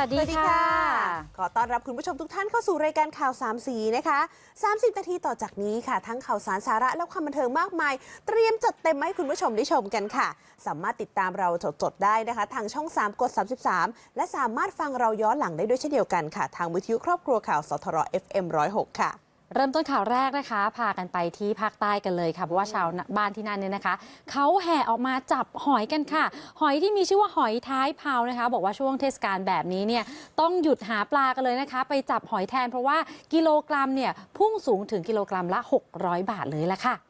สวัสดีค่ะ ขอต้อนรับคุณผู้ชมทุกท่านเข้าสู่รายการข่าวสามสีนะคะ 30 นาทีต่อจากนี้ค่ะ ทั้งข่าวสารสาระและความบันเทิงมากมาย เตรียมจัดเต็มมาให้คุณผู้ชมได้ชมกันค่ะ สามารถติดตามเราสดๆได้นะคะ ทางช่อง 3 กด 33 และสามารถฟังเราย้อนหลังได้ด้วยเช่นเดียวกันค่ะ ทางวิทยุครอบครัวข่าวสทร FM 106 ค่ะ เริ่มต้นข่าวแรกนะคะ พากันไปที่ภาคใต้กันเลยค่ะ เพราะว่าชาวบ้านที่นั่นเนี่ยนะคะ เขาแห่ออกมาจับหอยกันค่ะ หอยที่มีชื่อว่าหอยท้ายเผานะคะ บอกว่าช่วงเทศกาลแบบนี้เนี่ยต้องหยุดหาปลากันเลยนะคะ ไปจับหอยแทนเพราะว่ากิโลกรัมเนี่ยพุ่งสูงถึงกิโลกรัมละ 600 บาทเลยละค่ะ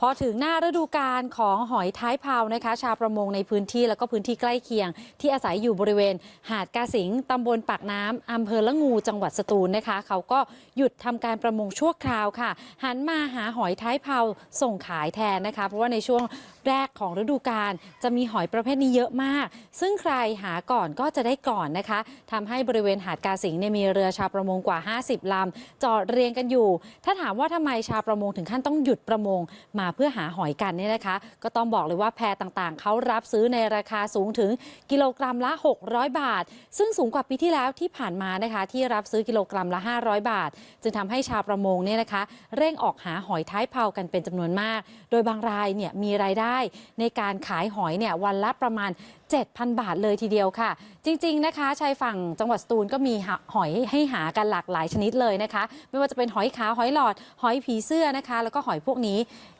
พอถึงหน้าฤดูกาลของหอยท้ายเผานะคะ ชาวประมงในพื้นที่แล้วก็พื้นที่ใกล้เคียง ที่อาศัยอยู่บริเวณ หาดกาสิงตำบลปากน้ำอำเภอละงูจังหวัดสตูลนะคะ เขาก็หยุดทำการประมงชั่วคราวค่ะ หันมาหาหอยท้ายเผาส่งขายแทนนะคะ เพราะว่าในช่วง แรกของฤดูกาลจะมีหอยประเภทนี้เยอะมาก ซึ่งใครหาก่อนก็จะได้ก่อนนะคะทำให้บริเวณหาดกาสิงเนี่ยมีเรือชาวประมงกว่า 50 ลำจอดเรียงกันอยู่ ถ้าถามว่าทำไมชาวประมงถึงขั้นต้องหยุดประมงมาเพื่อหาหอยกันเนี่ยนะคะ ก็ต้องบอกเลยว่าแพต่างๆ เขารับซื้อในราคาสูงถึงกิโลกรัมละ 600 บาท ซึ่งสูงกว่าปีที่แล้วที่ผ่านมานะคะ ที่รับซื้อกิโลกรัมละ 500 บาท จึงทำให้ชาวประมงเนี่ยนะคะ เร่งออกหาหอยท้ายเผากันเป็นจำนวนมาก โดยบางรายเนี่ยมีรายได้ในการขายหอยเนี่ยวันละประมาณ7,000 บาทเลยทีเดียวค่ะ จริง ๆ นะคะชายฝั่งจังหวัดสตูลก็มีหาหอยให้หากันหลากหลายชนิดเลยนะคะ ไม่ว่าจะเป็นหอยขาวหอยหลอด หอยผีเสื้อนะคะ แล้วก็หอยพวกนี้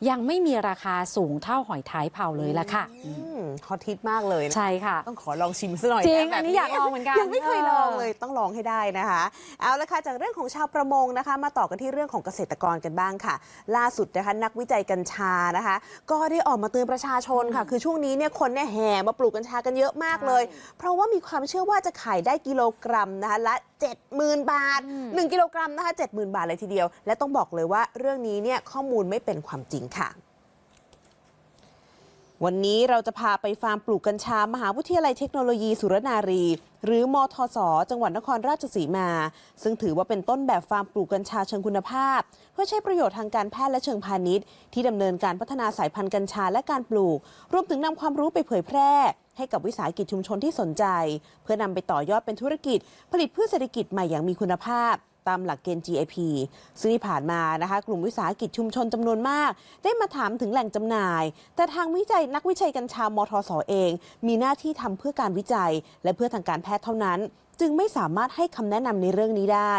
ยังไม่มีราคาสูงเท่าหอยท้ายเผาเลยละค่ะอืมฮอตฮิตมากเลยนะใช่ค่ะ ต้องขอลองชิมซะหน่อยจริงะแบบอันนี้อยากลองเหมือนกัน ยังไม่เคยเออลองเลยต้องลองให้ได้นะคะ เอาละค่ะ จากเรื่องของชาวประมงนะคะ มาต่อกันที่เรื่องของเกษตรกรกันบ้างค่ะ ล่าสุดนะคะนักวิจัยกัญชานะคะ ก็ได้ออกมาเตือนประชาชนค่ะ คือช่วงนี้เนี่ยคนเนี่ยแห่มาปลูกกัญชากันเยอะมากเลย เพราะว่ามีความเชื่อว่าจะขายได้กิโลกรัมนะคะละ 70,000 บาท 1 กิโลกรัมนะคะ70,000 บาทเลยทีเดียว และต้องบอกเลยว่าเรื่องนี้เนี่ยข้อมูลไม่เป็นความจริงค่ะ วันนี้เราจะพาไปฟาร์มปลูกกัญชามหาวิทยาลัยเทคโนโลยีสุรนารี หรือมทศจังหวัดนครราชสีมา ซึ่งถือว่าเป็นต้นแบบฟาร์มปลูกกัญชาเชิงคุณภาพ เพื่อใช้ประโยชน์ทางการแพทย์และเชิงพาณิชย์ ที่ดำเนินการพัฒนาสายพันธุ์กัญชาและการปลูก รวมถึงนำความรู้ไปเผยแพร่ ให้กับวิสาหกิจชุมชนที่สนใจ เพื่อนำไปต่อยอดเป็นธุรกิจ ผลิตพืชเศรษฐกิจใหม่อย่างมีคุณภาพ ตามหลักเกณฑ์ GIP ซึ่งที่ผ่านมานะคะ กลุ่มวิสาหกิจชุมชนจำนวนมาก ได้มาถามถึงแหล่งจำหน่าย แต่ทางวิจัยนักวิจัยกัญชามทศเอง มีหน้าที่ทำเพื่อการวิจัย และเพื่อทางการแพทย์เท่านั้น จึงไม่สามารถให้คำแนะนำในเรื่องนี้ได้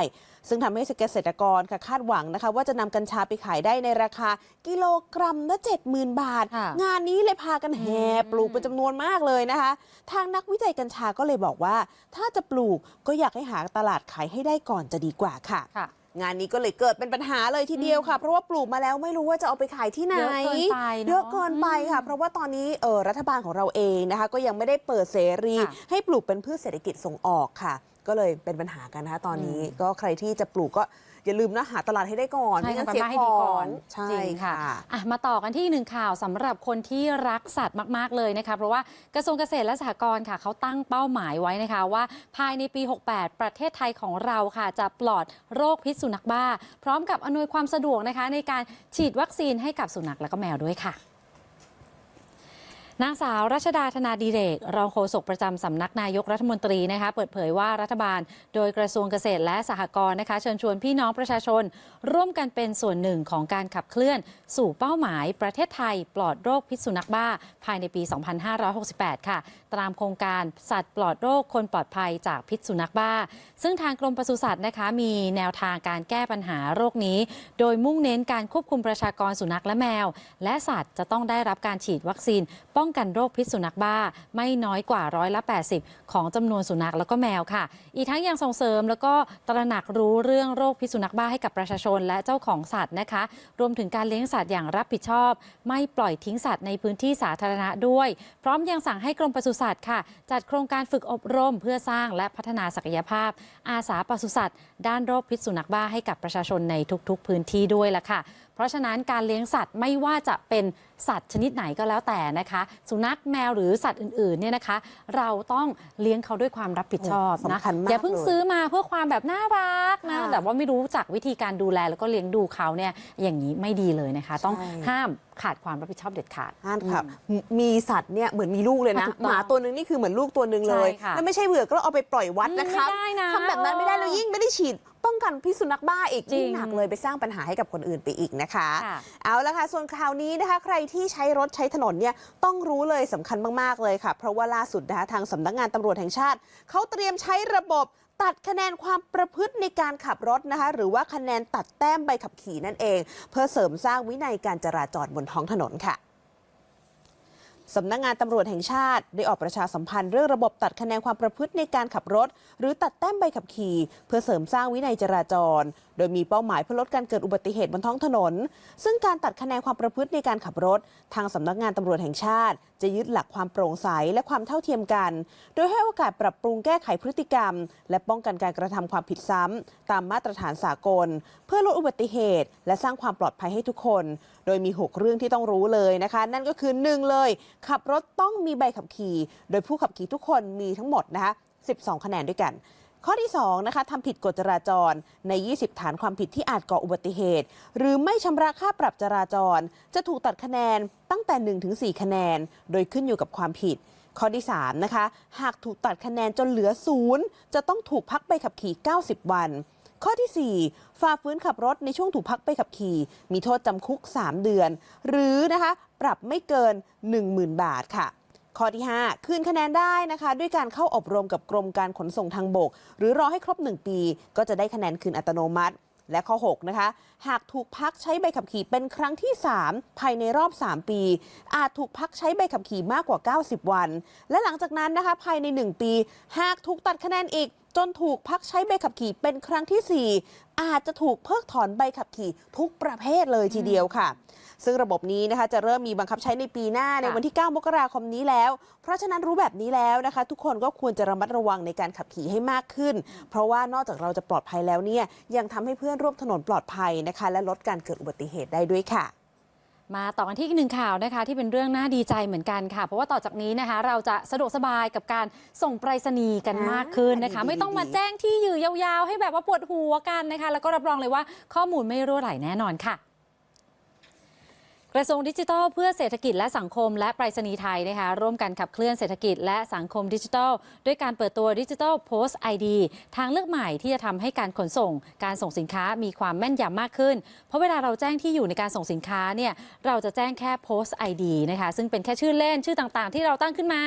ซึ่งทำให้เกษตรกรค่ะคาดหวังนะคะ ว่าจะนำกัญชาไปขายได้ในราคากิโลกรัมละ70,000 บาท ค่ะ งานนี้เลยพากันแห่ปลูกเป็นจำนวนมากเลยนะคะ ทางนักวิจัยกัญชาก็เลยบอกว่า ถ้าจะปลูกก็อยากให้หาตลาดขายให้ได้ก่อนจะดีกว่าค่ะ ค่ะ งานนี้ก็เลยเกิดเป็นปัญหาเลยทีเดียวค่ะ เพราะว่าปลูกมาแล้วไม่รู้ว่าจะเอาไปขายที่ไหน เยอะเกินไปเนอะเยอะเกินไปค่ะ เพราะว่าตอนนี้เออรัฐบาลของเราเองนะคะ ก็ยังไม่ได้เปิดเสรี ค่ะ ให้ปลูกเป็นพืชเศรษฐกิจส่งออกค่ะ ก็เลยเป็นปัญหากันนะคะตอนนี้ก็ใครที่จะปลูกก็ อย่าลืมนะหาตลาดให้ได้ก่อนใช่ไม่งั้นทำเสียการบ้านให้ขดีอก่อนงใช่จริงค่ะ ค่ะ อะ มาต่อกันที่อีกหนึ่งข่าวสำหรับคนที่รักสัตว์มากๆเลยนะคะ เพราะว่ากระทรวงเกษตรและสหกรณ์ค่ะเขาตั้งเป้าหมายไว้นะคะว่า ภายในปี 68 ประเทศไทยของเราค่ะ จะปลอดโรคพิษสุนัขบ้า พร้อมกับอำนวยความสะดวกนะคะ ในการฉีดวัคซีนให้กับสุนัขและก็แมวด้วยค่ะ นางสาวรัชดาธนาดีเรก รองโฆษกประจำสำนักนายกรัฐมนตรีนะคะเปิดเผยว่ารัฐบาล โดยกระทรวงเกษตรและสหกรณ์นะคะเชิญชวนพี่น้องประชาชน ร่วมกันเป็นส่วนหนึ่งของการขับเคลื่อน สู่เป้าหมายประเทศไทยปลอดโรคพิษสุนัขบ้า ภายในปี 2568 ค่ะ ตามโครงการสัตว์ปลอดโรคคนปลอดภัยจากพิษสุนัขบ้า ซึ่งทางกรมปศุสัตว์นะคะมีแนวทางการแก้ปัญหาโรคนี้ โดยมุ่งเน้นการควบคุมประชากรสุนัขและแมว และสัตว์จะต้องได้รับการฉีดวัคซีนป้ององกันโรคพิษสุนัขบ้า ไม่น้อยกว่าร้อยละ 80 ของจำนวนสุนัขแล้วก็แมวค่ะ อีกทั้งยังส่งเสริมแล้วก็ตระหนักรู้เรื่องโรคพิษสุนัขบ้าให้กับประชาชนและเจ้าของสัตว์นะคะ รวมถึงการเลี้ยงสัตว์อย่างรับผิดชอบ ไม่ปล่อยทิ้งสัตว์ในพื้นที่สาธารณะด้วย พร้อมยังสั่งให้กรมปศุสัตว์ค่ะ จัดโครงการฝึกอบรม เพื่อสร้างและพัฒนาศักยภาพ อาสาปศุสัตว์ด้านโรคพิษสุนัขบ้าให้กับประชาชนในทุก ๆ พื้นที่ด้วยละค่ะ เพราะฉะนั้นการเลี้ยงสัตว์ไม่ว่าจะเป็นสัตว์ชนิดไหนก็แล้วแต่นะคะ สุนัขแมวหรือสัตว์อื่นๆเนี่ยนะคะ เราต้องเลี้ยงเขาด้วยความรับผิดชอบนะโอ้สำคัญมากอย่าเพิ่งเลยซื้อมาเพื่อความแบบน่ารักนะค่ะแต่ว่าไม่รู้จักวิธีการดูแลแล้วก็เลี้ยงดูเขาเนี่ยอย่างนี้ไม่ดีเลยนะคะ ต้องใช่ห้ามขาดความรับผิดชอบเด็ดขาดอ่านครับมีสัตว์เนี่ยเหมือนมีลูกเลยนะถูกต้องหมาตัวหนึงนี่คือเหมือนลูกตัวหนึ่งเลยใช่ค่ะแล้วไม่ใช่เบื่อก็เอาไปปล่อยวัดนะครับไม่ได้นะทำแบบนั้นไม่ได้แล้วยิ่งไม่ได้ฉีดป้องกันพิษสุนัขบ้าอีกจริง ยิ่งหนักเลยไปสร้างปัญหาให้กับคนอื่นไปอีกนะคะ ค่ะ เอาละค่ะ ส่วนคราวนี้นะคะ ใครที่ใช้รถใช้ถนนเนี่ยต้องรู้เลยสำคัญมาก ๆ เลยค่ะ เพราะว่าล่าสุดนะคะทางสำนักงานตำรวจแห่งชาติ เขาเตรียมใช้ระบบตัดคะแนนความประพฤติในการขับรถนะคะ หรือว่าคะแนนตัดแต้มใบขับขี่นั่นเอง เพื่อเสริมสร้างวินัยการจราจรบนท้องถนนค่ะ สำนักงงานตำรวจแห่งชาติ ได้ออกประชาสัมพันธ์เรื่องระบบตัดคะแนนความประพฤติในการขับรถ หรือตัดแต้มใบขับขี่ เพื่อเสริมสร้างวินัยจราจร โดยมีเป้าหมายเพื่อลดการเกิดอุบัติเหตุบนท้องถนน ซึ่งการตัดคะแนนความประพฤติในการขับรถ ทางสำนักงานตำรวจแห่งชาติ จะยึดหลักความโปร่งใสและความเท่าเทียมกัน โดยให้โอกาสปรับปรุงแก้ไขพฤติกรรม และป้องกันการกระทำความผิดซ้ำตามมาตรฐานสากล เพื่อลดอุบัติเหตุ และสร้างความปลอดภัยให้ทุกคน โดยมี 6 เรื่องที่ต้องรู้เลยนะคะ นั่นก็คือ 1 เลย ขับรถต้องมีใบขับขี่ โดยผู้ขับขี่ทุกคนมีทั้งหมดนะคะ12 คะแนนด้วยกัน ข้อที่2นะคะทำผิดกฎจราจรใน 20 ฐานความผิดที่อาจก่ออุบัติเหตุ หรือไม่ชำระค่าปรับจราจร จะถูกตัดคะแนนตั้งแต่ 1-4 คะแนน โดยขึ้นอยู่กับความผิดข้อที่ 3 นะคะ หากถูกตัดคะแนนจนเหลือศูนย์จะต้องถูกพักใบขับขี่ 90 วัน ข้อที่ 4 ฝ่าฝืนขับรถในช่วงถูกพักใบขับขี่ มีโทษจำคุก 3 เดือน หรือนะคะปรับไม่เกิน 10,000 บาทค่ะข้อที่ 5 คืนคะแนนได้นะคะ ด้วยการเข้าอบรมกับกรมการขนส่งทางบก หรือรอให้ครบ 1 ปี ก็จะได้คะแนนคืนอัตโนมัติ และข้อ 6 นะคะ หากถูกพักใช้ใบขับขี่เป็นครั้งที่ 3 ภายในรอบ 3 ปี อาจถูกพักใช้ใบขับขี่มากกว่า 90 วัน และหลังจากนั้นนะคะ ภายใน 1 ปี หากถูกตัดคะแนนอีก จนถูกพักใช้ใบขับขี่เป็นครั้งทีสี่ 4 อาจจะถูกเพิกถอนใบขับขี่ทุกประเภทเลยทีเดียวค่ะ ซึ่งระบบนี้นะคะจะเริ่มมีบังคับใช้ในปีหน้าในวันที่ 9 มกราคมนี้แล้ว เพราะฉะนั้นรู้แบบนี้แล้วนะคะ ทุกคนก็ควรจะระมัดระวังในการขับขี่ให้มากขึ้น เพราะว่านอกจากเราจะปลอดภัยแล้วเนี่ยยังทำให้เพื่อนร่วมถนนปลอดภัยนะคะ และลดการเกิดอุบัติเหตุได้ด้วยค่ะ มาต่อกันที่อีกหนึ่งข่าวนะคะ ที่เป็นเรื่องน่าดีใจเหมือนกันค่ะ เพราะว่าต่อจากนี้นะคะ เราจะสะดวกสบายกับการส่งไปรษณีย์กันอ่ามมากขึ้นนะคะดีๆไม่ต้องมาดีๆ แจ้งที่อยู่ยาวๆ ให้แบบว่าปวดหัวกันนะคะ แล้วก็รับรองเลยว่าข้อมูลไม่รั่วไหลแน่นอนค่ะ กระทรวงดิจิทัลเพื่อเศรษฐกิจและสังคมและไปรษณีย์ไทยนะคะร่วมกันขับเคลื่อนเศรษฐกิจและสังคมดิจิทัล ด้วยการเปิดตัวดิจิทัลโพสต์ไอดีทางเลือกใหม่ที่จะทำให้การขนส่ง การส่งสินค้ามีความแม่นยำมากขึ้น เพราะเวลาเราแจ้งที่อยู่ในการส่งสินค้าเนี่ยเราจะแจ้งแค่โพสต์ไอดีนะคะซึ่งเป็นแค่ชื่อเล่นชื่อต่างๆ ที่เราตั้งขึ้นมา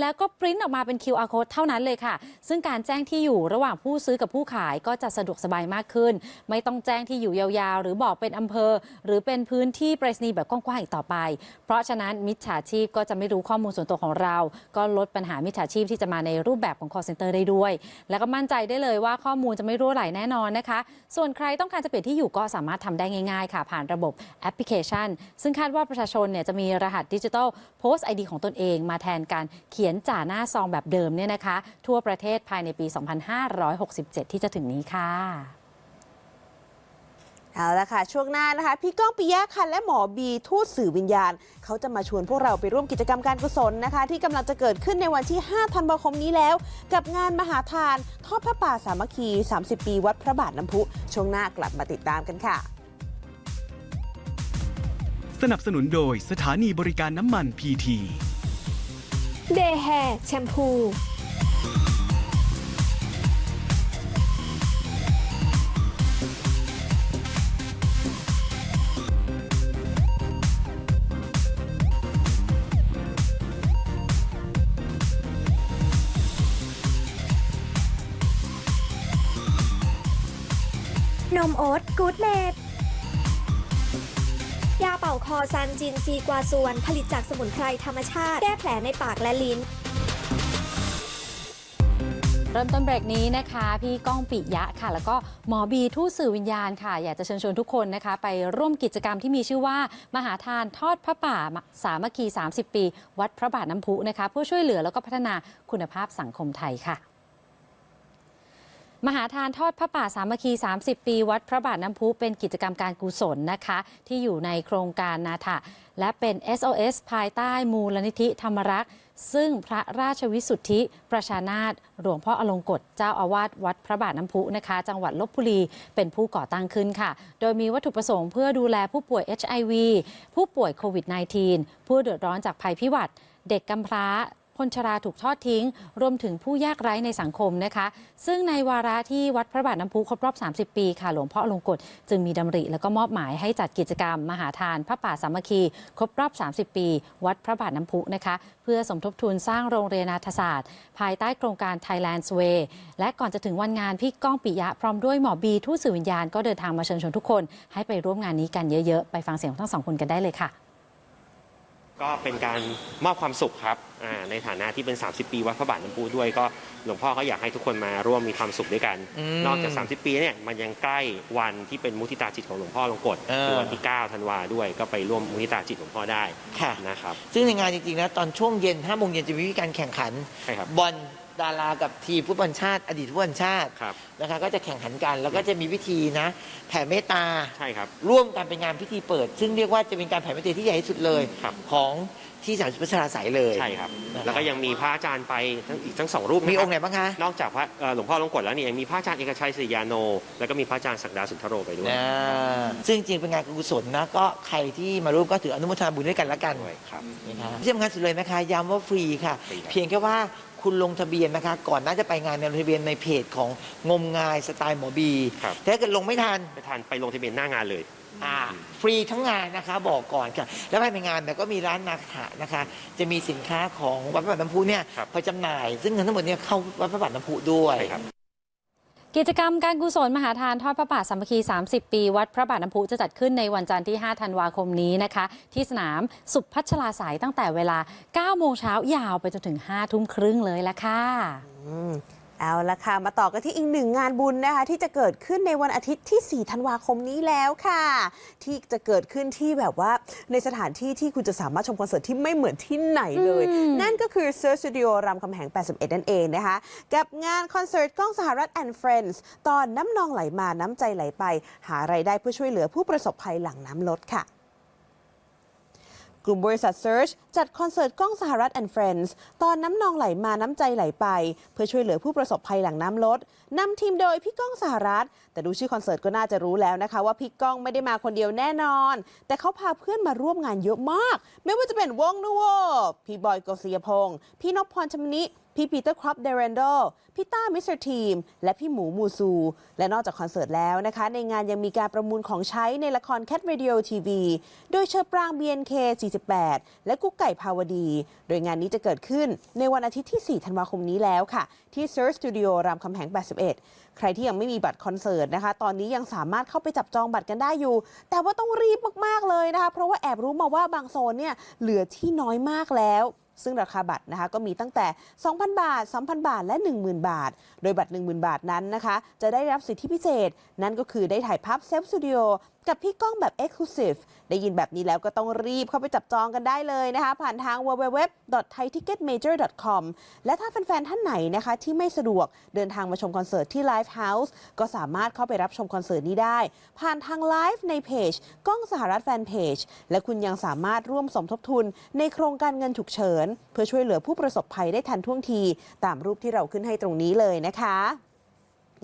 แล้วก็ปริ้นออกมาเป็น QR code เท่านั้นเลยค่ะ ซึ่งการแจ้งที่อยู่ระหว่างผู้ซื้อกับผู้ขายก็จะสะดวกสบายมากขึ้น ไม่ต้องแจ้งที่อยู่ยาวๆ หรือบอกเป็นอำเภอ หรือเป็นพื้นที่ไปรษณีย์แบบกว้างๆอีกต่อไป เพราะฉะนั้นมิจฉาชีพก็จะไม่รู้ข้อมูลส่วนตัวของเรา ก็ลดปัญหามิจฉาชีพที่จะมาในรูปแบบของ call center ได้ด้วย แล้วก็มั่นใจได้เลยว่าข้อมูลจะไม่รั่วไหลแน่นอนนะคะ ส่วนใครต้องการจะเปลี่ยนที่อยู่ก็สามารถทำได้ง่ายๆ ค่ะ ผ่านระบบแอปพลิเคชัน ซึ่งคาดว่าประชาชนเนี่ยจะมีรหัสดิจิทัลโพสต์ไอดีของตนเอง มาแทนการเขียนจ่าหน้าซองแบบเดิมเนี่ยนะคะ ทั่วประเทศภายในปี 2567 ที่จะถึงนี้ค่ะ เอาละค่ะ ช่วงหน้านะคะ พี่ก้องปิยะค่ะและหมอบีทูตสื่อวิญญาณ เขาจะมาชวนพวกเราไปร่วมกิจกรรมการกุศลนะคะ ที่กำลังจะเกิดขึ้นในวันที่ 5 ธันวาคมนี้แล้ว กับงานมหาทานทอดพระป่าสามัคคี 30 ปีวัดพระบาทน้ำพุ ช่วงหน้ากลับมาติดตามกันค่ะ สนับสนุนโดยสถานีบริการน้ำมันพีที เดย์แฮร์แชมพู มโอ๊ตกูดเมดยาเป่าคอซันจินซีกวาส่วน ผลิตจากสมุนไพรธรรมชาติ แก้แผลในปากและลิ้น เริ่มต้นเบรกนี้นะคะ พี่ก้องปิยะค่ะ แล้วก็หมอบีทูตสื่อวิญญาณค่ะ อยากจะเชิญชวนทุกคนนะคะ ไปร่วมกิจกรรมที่มีชื่อว่า มหาทานทอดพระป่าสามัคคี 30 ปี วัดพระบาทน้ำพุนะคะเพื่อช่วยเหลือแล้วก็พัฒนาคุณภาพสังคมไทยค่ะ มหาทานทอดพระป่าสามัคคี 30 ปี วัดพระบาทน้ำพุเป็นกิจกรรมการกุศลนะคะ ที่อยู่ในโครงการนาถะและเป็น SOS ภายใต้มูลนิธิธรรมรักษ์ ซึ่งพระราชวิสุทธิประชานาถหลวงพ่ออลงกฎเจ้าอาวาสวัดพระบาทน้ำพุนะคะ จังหวัดลบบุรีเป็นผู้ก่อตั้งขึ้นค่ะ โดยมีวัตถุประสงค์เพื่อดูแลผู้ป่วย HIV ผู้ป่วยโควิด -19 ผู้เดือดร้อนจากภัยพิบัติเด็กกำพร้า คนชราถูกทอดทิ้ง รวมถึงผู้ยากไร้ในสังคมนะคะ ซึ่งในวาระที่วัดพระบาทน้ำพุครบรอบ 30 ปีค่ะหลวงพ่ออลงกฎจึงมีดำริ แล้วก็มอบหมายให้จัดกิจกรรม มหาทานพระป่าสามัคคี ครบรอบ 30 ปี วัดพระบาทน้ำพุนะคะ เพื่อสมทบทุนสร้างโรงเรียนนาฏศาสตร์ ภายใต้โครงการ Thailand Way และก่อนจะถึงวันงานพี่ก้องปิยะพร้อมด้วยหมอบีทูตสื่อวิญญาณก็เดินทางมาเชิญชวนทุกคน ให้ไปร่วมงานนี้กันเยอะๆ ไปฟังเสียงของทั้งสองคนกันได้เลยค่ะ ก็เป็นการมอบความสุขครับอ่าในฐานะที่เป็น 30 ปีวัดพระบาทน้ำพุด้วยก็หลวงพ่อก็อยากให้ทุกคนมาร่วมมีความสุขด้วยกัน อืมนอกจาก 30 ปีเนี่ยมันยังใกล้วันที่เป็นมุทิตาจิตของหลวงพ่อลงกฎเออ คือวันที่9ธันวาด้วยก็ไปร่วมมุทิตาจิตหลวงพ่อได้ค่ะ นะครับ ซึ่งในงานจริงๆนะตอนช่วงเย็น5โมงเย็นจะมีการแข่งขันใช่ครับ บอล ดารากับทีมฟุตบอลชาติ อดีตฟุตบอลชาติครับ นะคะก็จะแข่งขันกัน แล้วก็จะมีพิธีนะแผ่เมตตา ใช่ครับ ร่วมกันเป็นงานพิธีเปิด ซึ่งเรียกว่าจะเป็นการแผ่เมตตาที่ใหญ่ที่สุดเลย ครับ ของที่สามสิบพัชราสายเลย ใช่ครับ นะครับ แล้วก็ยังมีพระอาจารย์ไปทั้งอีกทั้งสองรูปนะมีคอรับงค์ไหนบ้างคะ นอกจากพระเอ่อหลวงพ่อลงกฎแล้วเนี่ยยังมีพระอาจารย์เอกชัยศรียาโน แล้วก็มีพระอาจารย์ศักดาสุนทโรไปด้วย นะซึ่งจริงๆเป็นงานกุศลนะก็ใครที่มาร่วมก็ถืออนุโมทนาบุญด้วยกันละกันด้วยครับ นะคะที่สำคัญสุดเลยนะคะย้ำว่าฟรีค่ะ ฟรีครับ เพียงแค่ว่า คุณลงทะเบียนนะคะ ก่อนน่าจะไปงานเนี่ยลงทะเบียนในเพจของงมงายสไตล์หมอบีครับ แต่ถ้าเกิดลงไม่ทัน ไปทานไปลงทะเบียนหน้างานเลย อ่าฟรีทั้งงานนะคะบอกก่อนค่ะแล้วภายในงานเนี่ยก็มีร้านนาคานะคะ จะมีสินค้าของวัดพระบาทน้ำพุเนี่ยครับ ไปจำหน่าย ซึ่งเงินทั้งหมดเนี่ยเข้าวัดพระบาทน้ำพุด้วย ใช่ครับ กิจกรรมการกุศลมหาทานทอดพระป่าสามัคคี 30 ปี วัดพระบาทน้ำพุจะจัดขึ้นในวันจันทร์ที่ 5 ธันวาคมนี้นะคะ ที่สนามสุพัชลาสายตั้งแต่เวลา 9 โมงเช้ายาวไปจนถึง 5 ทุ่มครึ่งเลยละค่ะ เอาละค่ะ มาต่อกันที่อีกหนึ่งงานบุญนะคะ ที่จะเกิดขึ้นในวันอาทิตย์ที่ 4 ธันวาคมนี้แล้วค่ะ ที่จะเกิดขึ้นที่แบบว่าในสถานที่ที่คุณจะสามารถชมคอนเสิร์ตที่ไม่เหมือนที่ไหนเลย นั่นก็คือ Sir Studio รามคำแหง 81 นั่นเองนะคะ กับงานคอนเสิร์ตกล้องสหรัฐ and Friends ตอนน้ำนองไหลมาน้ำใจไหลไป หาไรายได้เพื่อช่วยเหลือผู้ประสบภัยหลังน้ำลดค่ะ กลุ่มบริษัท Search จัดคอนเสิร์ตกล้องสหรัฐ and Friends ตอนน้ำนองไหลมาน้ำใจไหลไป เพื่อช่วยเหลือผู้ประสบภัยหลังน้ำลดนำทีมโดยพี่ก้องสหรัฐ แต่ดูชื่อคอนเสิร์ตก็น่าจะรู้แล้วนะคะ ว่าพี่ก้องไม่ได้มาคนเดียวแน่นอน แต่เขาพาเพื่อนมาร่วมงานเยอะมาก ไม่ว่าจะเป็นวงนูโวพี่บอยกฤษยพงศ์พี่นพพรชมนิ พี่ปีเตอร์ครอปเดเรนโดพี่ต้ามิสเตอร์ทีม และพี่หมูมูซู และนอกจากคอนเสิร์ตแล้วนะคะ ในงานยังมีการประมูลของใช้ในละคร Cat Radio TV โดยเชอปราง BNK 48 และกุ๊กไก่ภาวดี โดยงานนี้จะเกิดขึ้นในวันอาทิตย์ที่ 4 ธันวาคมนี้แล้วค่ะ ที่ Sir Studio รามคำแหง 81 ใครที่ยังไม่มีบัตรคอนเสิร์ตนะคะ ตอนนี้ยังสามารถเข้าไปจับจองบัตรกันได้อยู่ แต่ว่าต้องรีบมากๆเลยนะคะ เพราะว่าแอบรู้มาว่าบางโซนเนี่ยเหลือที่น้อยมากแล้ว ซึ่งราคาบัตรนะคะก็มีตั้งแต่ 2,000 บาท 2,000 บาท และ 10,000 บาท โดยบัตร 10,000 บาทนั้นนะคะ จะได้รับสิทธิพิเศษ นั่นก็คือได้ถ่ายภาพเซฟสตูดิโอ กับพี่ก้องแบบ Exclusive ได้ยินแบบนี้แล้วก็ต้องรีบเข้าไปจับจองกันได้เลยนะคะ ผ่านทาง www.thaiticketmajor.com และถ้าแฟนๆ ท่านไหนนะคะ ที่ไม่สะดวกเดินทางมาชมคอนเสิร์ตที่ Live House ก็สามารถเข้าไปรับชมคอนเสิร์ตนี้ได้ ผ่านทางไลฟ์ในเพจกล้องสหรัฐแฟนเพจและคุณยังสามารถร่วมสมทบทุน ในโครงการเงินฉุกเฉิน เพื่อช่วยเหลือผู้ประสบภัยได้ทันท่วงที ตามรูปที่เราขึ้นให้ตรงนี้เลยนะคะ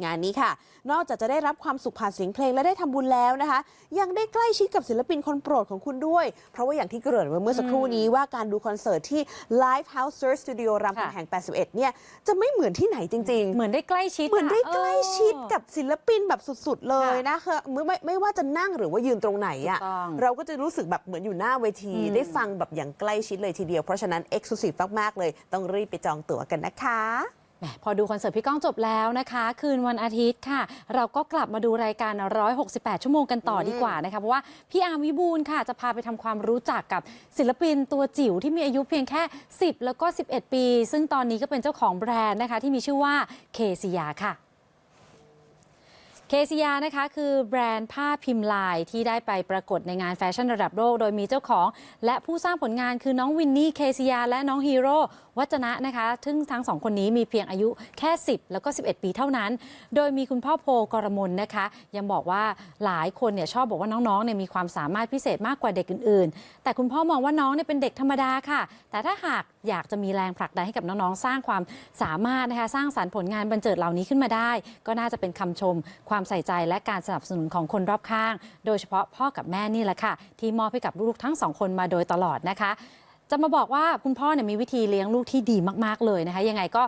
งานนี้ค่ะ นอกจากจะได้รับความสุขผ่านเสียงเพลงและได้ทำบุญแล้วนะคะ ยังได้ใกล้ชิดกับศิลปินคนโปรดของคุณด้วย เพราะว่าอย่างที่เกริ่นไว้เมื่อสักครู่นี้ว่าการดูคอนเสิร์ตที่ Live House Search Studio รามคำแหง 81 เนี่ย จะไม่เหมือนที่ไหนจริง ๆ เหมือนได้ใกล้ชิด เหมือนได้ใกล้ชิดกับเอศิลปินแบบสุดๆ เลยค่ะนะคือไม่ไม่ไม่ว่าจะนั่งหรือว่ายืนตรงไหนอะถูกต้องเราก็จะรู้สึกแบบเหมือนอยู่หน้าเวทีอืมได้ฟังแบบอย่างใกล้ชิดเลยทีเดียว เพราะฉะนั้น Exclusive มากๆเลย ต้องรีบไปจองตั๋วกันนะคะแหม พอดูคอนเสิร์ตพี่ก้องจบแล้วนะคะ คืนวันอาทิตย์ค่ะ เราก็กลับมาดูรายการ 168 ชั่วโมงกันต่อดีกว่านะคะ เพราะว่าพี่อาร์มวิบูลย์ค่ะ จะพาไปทำความรู้จักกับศิลปินตัวจิ๋วที่มีอายุเพียงแค่ 10 แล้วก็ 11 ปี ซึ่งตอนนี้ก็เป็นเจ้าของแบรนด์นะคะ ที่มีชื่อว่าเคซิยาค่ะ เคซียานะคะคือแบรนด์ผ้าพิมพ์ลายที่ได้ไปปรากฏในงานแฟชั่นระดับโลก โดยมีเจ้าของ และผู้สร้างผลงานคือน้องวินนี่เคซียาและน้องฮีโร่วัจนะนะคะซึ่งทั้งสองคนนี้มีเพียงอายุแค่ 10 แล้วก็ 11 ปีเท่านั้น โดยมีคุณพ่อโพกรมลนะคะ ยังบอกว่าหลายคนเนี่ยชอบบอกว่าน้องๆเนี่ยมีความสามารถพิเศษมากกว่าเด็กอื่นๆ แต่คุณพ่อมองว่าน้องเนี่ยเป็นเด็กธรรมดาค่ะ แต่ถ้าหากอยากจะมีแรงผลักดันให้กับน้องๆ สร้างความสามารถนะคะสร้างสรรค์ผลงานบันเจิดเหล่านี้ขึ้นมาได้ ก็น่าจะเป็นคำชมความความใส่ใจและการสนับสนุนของคนรอบข้าง โดยเฉพาะพ่อกับแม่นี่แหละค่ะ ที่มอบให้กับลูกทั้งสองคนมาโดยตลอดนะคะ จะมาบอกว่าคุณพ่อเนี่ยมีวิธีเลี้ยงลูกที่ดีมาก ๆ เลยนะคะ ยังไงก็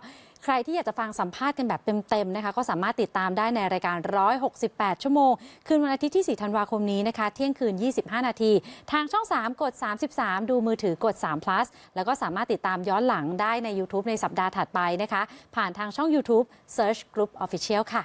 ใครที่อยากจะฟังสัมภาษณ์กันแบบเต็ม ๆ นะคะ ก็สามารถติดตามได้ในรายการ 168 ชั่วโมง คืนวันอาทิตย์ที่ 4 ธันวาคมนี้นะคะ เที่ยงคืน 25 นาที ทางช่อง 3 กด 33 ดูมือถือกด 3 plus แล้วก็สามารถติดตามย้อนหลังได้ใน YouTube ในสัปดาห์ถัดไปนะคะ ผ่านทางช่อง YouTube Search Group Official ค่ะ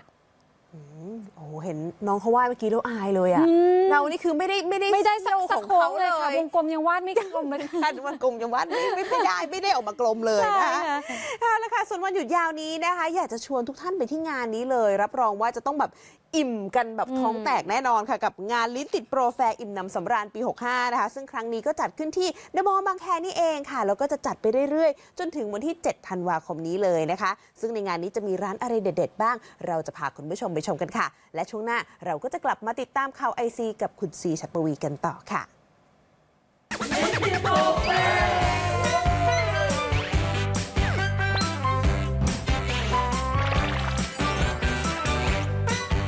โอ้โหเห็นน้องเขาวาดเมื่อกี้แล้วอายเลยอะเรานี่คือไม่ได้ไม่ได้ไม่ได้สักเซี่ยวสัขกองโค้เขางเลเลยค่ะยวงกลมยังวาดไม่กลมเลยค่ะคันวันกลมยังวาดไม่ไม่ไม่ได้ไม่ได้ออกมากลมเลยนะใช่คะค่ะเอาละค่ะส่วนวันหยุดยาวนี้นะคะ อยากจะชวนทุกท่านไปที่งานนี้เลย รับรองว่าจะต้องแบบอิ่มกันแบบท้องแตกแน่นอนค่ะ กับงานลิ้นติดโปรแฟร์อิ่มหนำสำราญปี 65 นะคะ ซึ่งครั้งนี้ก็จัดขึ้นที่เดอะมอลล์บางแคนี่เองค่ะ แล้วก็จะจัดไปเรื่อยๆ จนถึงวันที่7ธันวาคมนี้เลยนะคะ ซึ่งในงานนี้จะมีร้านอะไรเด็ด ๆ บ้าง เราจะพาคุณผู้ชมไปชมกันค่ะ และช่วงหน้าเราก็จะกลับมาติดตามข่าวไอซีกับคุณซีชัดปวีกันต่อค่ะ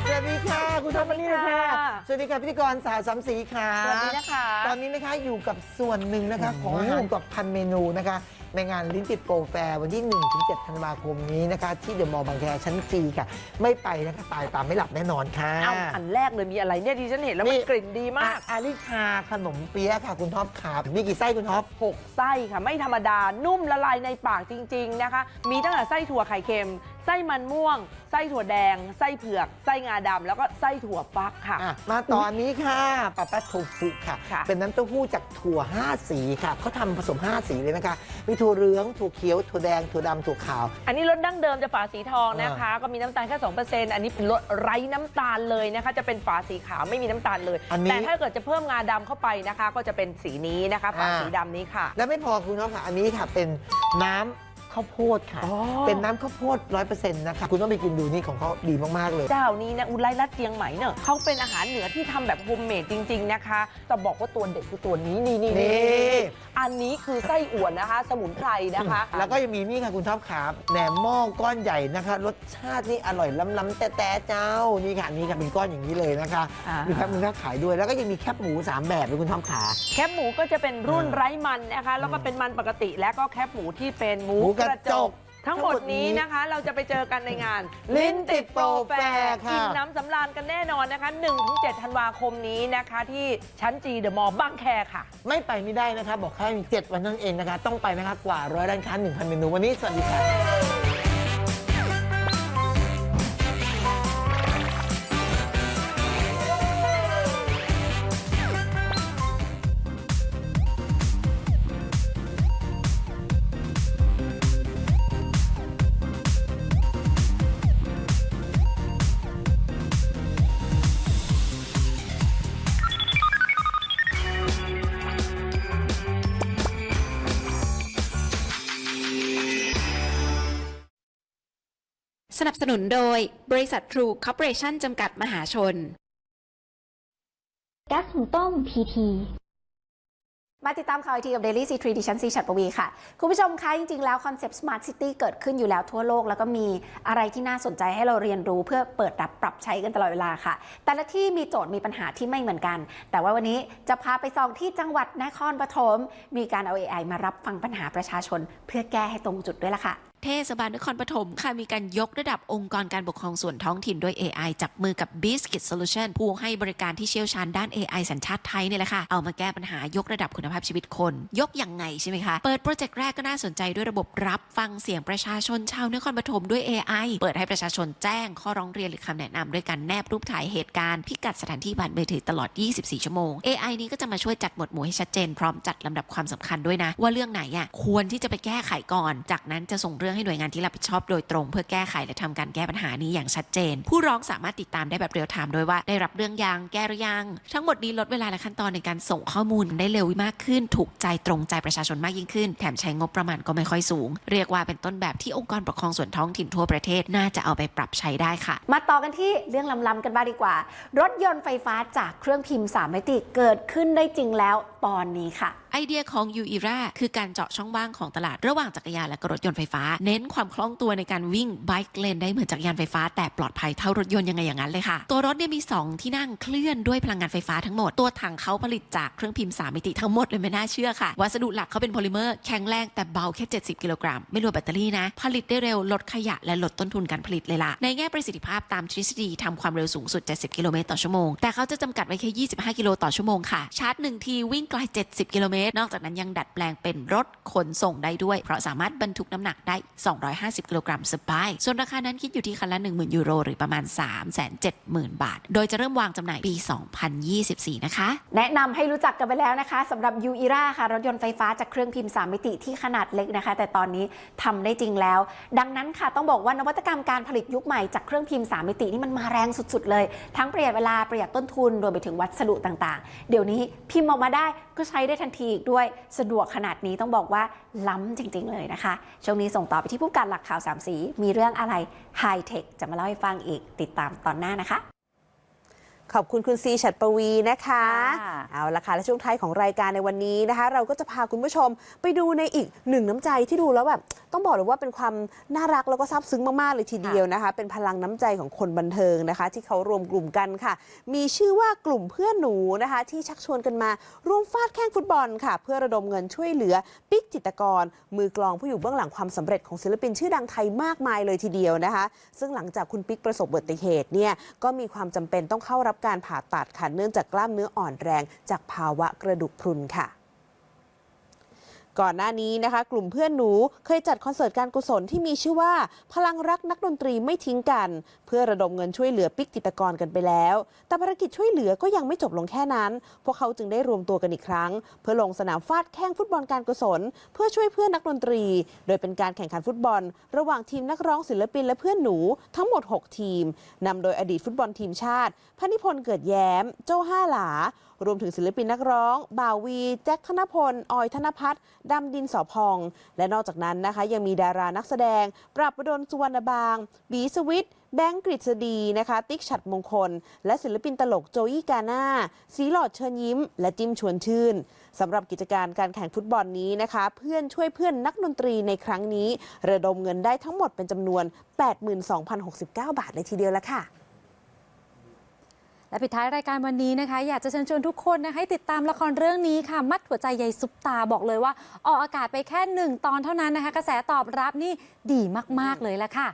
สวัสดีค่ะ คุณทอมมานี่ค่ะ สวัสดีค่ะพิธีกรสาวสามสีค่ะสวัสดีนะคะ ตอนนี้นะคะอยู่กับส่วนหนึ่งนะคะ ของอาหารกว่าพันเมนูนะคะ ในงานลิ้นติดโปรแฟร์วันที่1-7ธันวาคมนี้นะคะ ที่เดอะมอลล์บางแคชั้นจีค่ะ ไม่ไปนะคะตายตามไม่หลับแน่นอนค่ะเอาอันแรกเลยมีอะไรเนี่ยดิฉันเห็นแล้วมันนี่กลิ่นดีมากอาลิชาขนมเปี๊ยะค่ะคุณท็อปขามีกี่ไส้คุณท็อปหกไส้ค่ะ ไม่ธรรมดานุ่มละลายในปากจริง ๆนะคะ มีตั้งแต่ไส้ถั่วไข่เค็มไส้มันม่วง ไส้ถั่วแดง ไส้เผือก ไส้งาดำแล้วก็ไส้ถั่วฟักค่ะอะมาตอนนี้ค่ะปาปาโทฟุค่ะ ค่ะเป็นน้ำเต้าหู้จากถั่ว 5 สีค่ะเขาทำผสม 5 สีเลยนะคะ มีถั่วเหลือง ถั่วเขียว ถั่วแดง ถั่วดำถั่วขาว อันนี้รสดั้งเดิมจะฝาสีทองนะคะ ก็มีน้ำตาลแค่ 2%อันนี้เป็นรสไร้น้ำตาลเลยนะคะ จะเป็นฝาสีขาวไม่มีน้ำตาลเลย อันนี้แต่ถ้าเกิดจะเพิ่มงาดำเข้าไปนะคะ ก็จะเป็นสีนี้นะคะ ฝาอ่า สีดำนี้ค่ะ และไม่พอคุณน้องค่ะ อันนี้ค่ะเป็นน้ำ ข้าวโพดค่ะอ๋อเป็นน้ำข้าวโพดร้อยเปอร์เซ็นต์นะคะ คุณต้องไปกินดูนี่ของเขาดีมากๆเลย เจ้านี้นะอุไรรัตเจียงใหม่เนอะเขาเป็นอาหารเหนือที่ทำแบบโฮมเมดจริง ๆนะคะ แต่บอกว่าตัวเด็ดคือตัวนี้นี่นี่นี่อันนี้คือไส้อั่วนะคะ สมุนไพรนะคะ แล้วก็ยังมีนี่ค่ะคุณท็อปขาแหนมหม้อก้อนใหญ่นะคะ รสชาตินี่อร่อยล้ำๆแต่แต่เจ้านี่ค่ะอันนี่ค่ะเป็นก้อนอย่างนี้เลยนะคะอ่ามีแคบหมูน่าขายด้วยแล้วก็ยังมีแคบหมูสามแบบเลยคุณท็อปขาแคบหมูก็จะเป็นรุ่นอืมไร้มันนะคะ แล้วก็เป็นมันปกติและก็แคบหมูที่เป็นหมูหมูกกระระจจกกทั้งหมดนี้นะคะ เราจะไปเจอกันในงาน ลิ้นติดโปรแฟร์ค่ะกินน้ำสำราญกันแน่นอนนะคะ1-7ธันวาคมนี้นะคะ ที่ชั้นจีเดอะมอลล์บางแคค่ะ ไม่ไปไม่ได้นะคะ บอกแค่มี7วันนั่นเองนะคะ ต้องไปนะคะกว่าร้อยร้านค้า1,000เมนูวันนี้สวัสดีค่ะ นับสนุนโดย บริษัททรูคอร์ปอเรชั่นจำกัดมหาชนแก๊สหุงต้มพีทีมาติดตามข่าวไอทีกับ Daily C3 ดิฉันซีฉัดปวีค่ะ คุณผู้ชมคะจริง ๆ แล้วคอนเซปต์ Smart City เกิดขึ้นอยู่แล้วทั่วโลก แล้วก็มีอะไรที่น่าสนใจให้เราเรียนรู้เพื่อเปิดรับปรับใช้กันตลอดเวลาค่ะ แต่ละที่มีโจทย์มีปัญหาที่ไม่เหมือนกัน แต่ว่าวันนี้จะพาไปส่องที่จังหวัดนครปฐมมีการเอา AI มารับฟังปัญหาประชาชน เพื่อแก้ให้ตรงจุดด้วยล่ะค่ะ เทศบาลนครปฐมค่ะมีการยกระดับองค์กรการปกครองส่วนท้องถิ่นด้วย AI จับมือกับ Biscuit Solution ผู้ให้บริการที่เชี่ยวชาญด้าน AI สัญชาติไทยเนี่ยแหละค่ะ เอามาแก้ปัญหายกระดับคุณภาพชีวิตคน ยกอย่างไงใช่ไหมคะ เปิดโปรเจกต์แรกก็น่าสนใจด้วยระบบรับฟังเสียงประชาชนชาวนครปฐมด้วย AI เปิดให้ประชาชนแจ้งข้อร้องเรียนหรือคำแนะนำด้วยการแนบรูปถ่ายเหตุการณ์พิกัดสถานที่บัตรมือถือตลอด 24 ชั่วโมง AI นี้ก็จะมาช่วยจัดหมวดหมู่ให้ชัดเจนพร้อมจัดลำดับความสำคัญด้วยนะ ว่าเรื่องไหนอะควรที่จะไปแก้ไขก่อน จากนั้นจะส่งเรื่องรื่องให้หน่วยงานที่รับผิดชอบโดยตรงเพื่อแก้ไขและทำการแก้ปัญหานี้อย่างชัดเจน ผู้ร้องสามารถติดตามได้แบบเรียลไทม์โดยว่าได้รับเรื่องยังแก้หรือยัง ทั้งหมดนี้ลดเวลาและขั้นตอนในการส่งข้อมูลได้เร็วมากขึ้น ถูกใจตรงใจประชาชนมากยิ่งขึ้น แถมใช้งบประมาณก็ไม่ค่อยสูง เรียกว่าเป็นต้นแบบที่องค์กรปกครองส่วนท้องถิ่นทั่วประเทศน่าจะเอาไปปรับใช้ได้ค่ะ มาต่อกันที่เรื่องล้ำๆกันบ้างดีกว่า รถยนต์ไฟฟ้าจากเครื่องพิมพ์3มิติเกิดขึ้นได้จริงแล้วตอนนี้ค่ะไอเดียของ u e r a คือการเจาะช่องว่างของตลาดระหว่างจักรยานและรถยนต์ไฟฟ้า เน้นความคล่องตัวในการวิ่งไบค์เลนได้เหมือนจักรยานไฟฟ้า แต่ปลอดภัยเท่ารถยนต์ยังไงอย่างนั้นเลยค่ะ ตัวรถเนี่ยมี 2 ที่นั่งเคลื่อนด้วยพลังงานไฟฟ้าทั้งหมด ตัวถังเขาผลิตจากเครื่องพิมพ์3มิติทั้งหมดเลยไม่น่าเชื่อค่ะ วัสดุหลักเขาเป็นโพลิเมอร์แข็งแรงแต่เบาแค่ 70 กิโลกรัมไม่รวมแบตเตอรี่นะ ผลิตได้เร็วลดขยะและลดต้นทุนการผลิตเลยล่ะในแง่ประสิทธิภาพตามทฤษฎีทำความเร็วสูงสุด 70 กิโลเมตรต่อชั่วโมงแต่เขาจะจำกัดไว้แค่ 25 กิโลต่อชั่วโมงค่ะชาร์จหนึ่งทีวิ่งไกล 70 กิโลเมตร นอกจากนั้นยังดัดแปลงเป็นรถขนส่งได้ด้วย เพราะสามารถบรรทุกน้ำหนักได้ 250 กิโลกรัมสบาย ส่วนราคานั้นคิดอยู่ที่คันละ 10,000 ยูโร หรือประมาณ 370,000 บาท โดยจะเริ่มวางจำหน่ายปี 2024 นะคะ แนะนำให้รู้จักกันไปแล้วนะคะสำหรับ u e r a ค่ะ รถยนต์ไฟฟ้าจากเครื่องพิมพ์ 3 มิติที่ขนาดเล็กนะคะ แต่ตอนนี้ทำได้จริงแล้ว ดังนั้นค่ะต้องบอกว่านวัตกรรมการผลิตยุคใหม่จากเครื่องพิมพ์ 3 มิตินี่มันมาแรงสุดๆเลย ทั้งประหยัดเวลาประหยัดต้นทุนรวมไปถึงวัสดุต่างๆ เดี๋ยวนี้พิมพ์ออกมาได้ก็ใช้ได้ทันทีอีกด้วยสะดวกขนาดนี้ต้องบอกว่าล้ำจริง ๆ เลยนะคะ ช่วงนี้ส่งต่อไปที่ผู้การหลักข่าวสามสี มีเรื่องอะไรไฮเทคจะมาเล่าให้ฟังอีกติดตามตอนหน้านะคะ ขอบคุณคุณซีฉัดปวีนะคะค่ะเอาละค่ะ และช่วงท้ายของรายการในวันนี้นะคะ เราก็จะพาคุณผู้ชมไปดูในอีกหนึ่งน้ำใจที่ดูแล้วแบบต้องบอกเลยว่าเป็นความน่ารักแล้วก็ซาบซึ้งมาก ๆ เลยทีเดียวนะคะ เป็นพลังน้ำใจของคนบันเทิงนะคะ ที่เขารวมกลุ่มกันค่ะ มีชื่อว่ากลุ่มเพื่อนหนูนะคะ ที่ชักชวนกันมาร่วมฟาดแข้งฟุตบอลค่ะ เพื่อระดมเงินช่วยเหลือปิ๊กจิตรกร มือกลองผู้อยู่เบื้องหลังความสำเร็จของศิลปินชื่อดังไทยมากมายเลยทีเดียวนะคะ ซึ่งหลังจากคุณปิ๊กประสบอุบัติเหตุเนี่ยก็มีความจำเป็นต้องเข้ารับการผ่าตัดค่ะเนื่องจากกล้ามเนื้ออ่อนแรงจากภาวะกระดูกพรุนค่ะ ก่อนหน้านี้นะคะ กลุ่มเพื่อนหนูเคยจัดคอนเสิร์ตการกุศลที่มีชื่อว่า พลังรักนักดนตรีไม่ทิ้งกัน เพื่อระดมเงินช่วยเหลือปิกจิตรกรกันไปแล้ว แต่ภารกิจช่วยเหลือก็ยังไม่จบลงแค่นั้น พวกเขาจึงได้รวมตัวกันอีกครั้ง เพื่อลงสนามฟาดแข่งฟุตบอลการกุศล เพื่อช่วยเพื่อนนักดนตรี โดยเป็นการแข่งขันฟุตบอล ระหว่างทีมนักร้องศิลปินและเพื่อนหนูทั้งหมด 6 ทีมนำโดยอดีตฟุตบอลทีมชาติพนิพนธ์เกิดแย้ม โจ้ห้าหลา รวมถึงศิลปินนักร้อง บ่าววี แจ็คธนพล ออยธนพัฒน์ดำดินสอพอง และนอกจากนั้นนะคะ ยังมีดารานักแสดง ปรับประดนสุวรรณบาง บีสวิทแบงก์กฤษฎีนะคะ ติ๊กฉัดมงคล และศิลปินตลกโจอี้กาน่าสีหลอดเชิญยิ้ม และจิ้มชวนชื่นสำหรับกิจการการแข่งฟุตบอลนี้นะคะ เพื่อนช่วยเพื่อนนักดนตรีในครั้งนี้ ระดมเงินได้ทั้งหมดเป็นจำนวน 82,069 บาทเลยทีเดียวละค่ะ และปิดท้ายรายการวันนี้นะคะ อยากจะเชิญชวนทุกคนนะให้ติดตามละครเรื่องนี้ค่ะ มัดหัวใจใยซุปตาบอกเลยว่า ออกอากาศไปแค่หนึ่งตอนเท่านั้นนะคะ กระแสตอบรับนี่ดีมาก ๆ เลยละค่ะ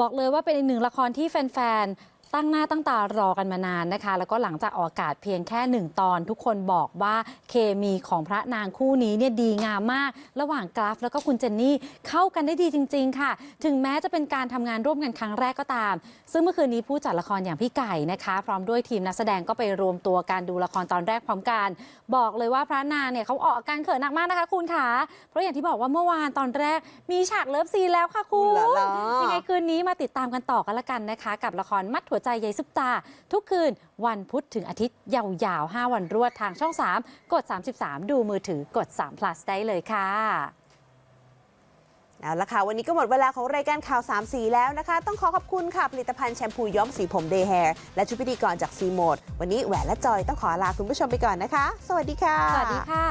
บอกเลยว่าเป็นอีกหนึ่งละครที่แฟน ๆ ตั้งหน้าตั้งตารอกันมานานนะคะ แล้วก็หลังจากออกอากาศเพียงแค่หนึ่งตอน ทุกคนบอกว่าเคมีของพระนางคู่นี้เนี่ยดีงามมาก ระหว่างกราฟแล้วก็คุณเจนนี่เข้ากันได้ดีจริง ๆ ค่ะ ถึงแม้จะเป็นการทำงานร่วมกันครั้งแรกก็ตาม ซึ่งเมื่อคืนนี้ผู้จัดละครอย่างพี่ไก่นะคะ พร้อมด้วยทีมนักแสดงก็ไปรวมตัวการดูละครตอนแรกพร้อมกัน บอกเลยว่าพระนางเนี่ยเขาออกอาการเขินหนักมากนะคะ คุณค่ะ เพราะอย่างที่บอกว่าเมื่อวานตอนแรกมีฉากเลิฟซีนแล้วค่ะคุณอุ๊ยเหรอยังไงคืนนี้มาติดตามกันต่อกันละกันนะคะ กับละครมัดหัวใจใยซุปตา ทุกคืนวันพุธถึงอาทิตย์ยาวๆ 5 วันรวดทางช่อง 3 กด 33 ดูมือถือกด3 plus ได้เลยค่ะเอาละค่ะ วันนี้ก็หมดเวลาของรายการข่าว 3 สีแล้วนะคะ ต้องขอขอบคุณค่ะ ผลิตภัณฑ์แชมพูย้อมสีผมเดย์แฮร์และชุดพิธีกรจากซีโมด วันนี้แหวนและจอยต้องขอลาคุณผู้ชมไปก่อนนะคะ สวัสดีค่ะ สวัสดีค่ะ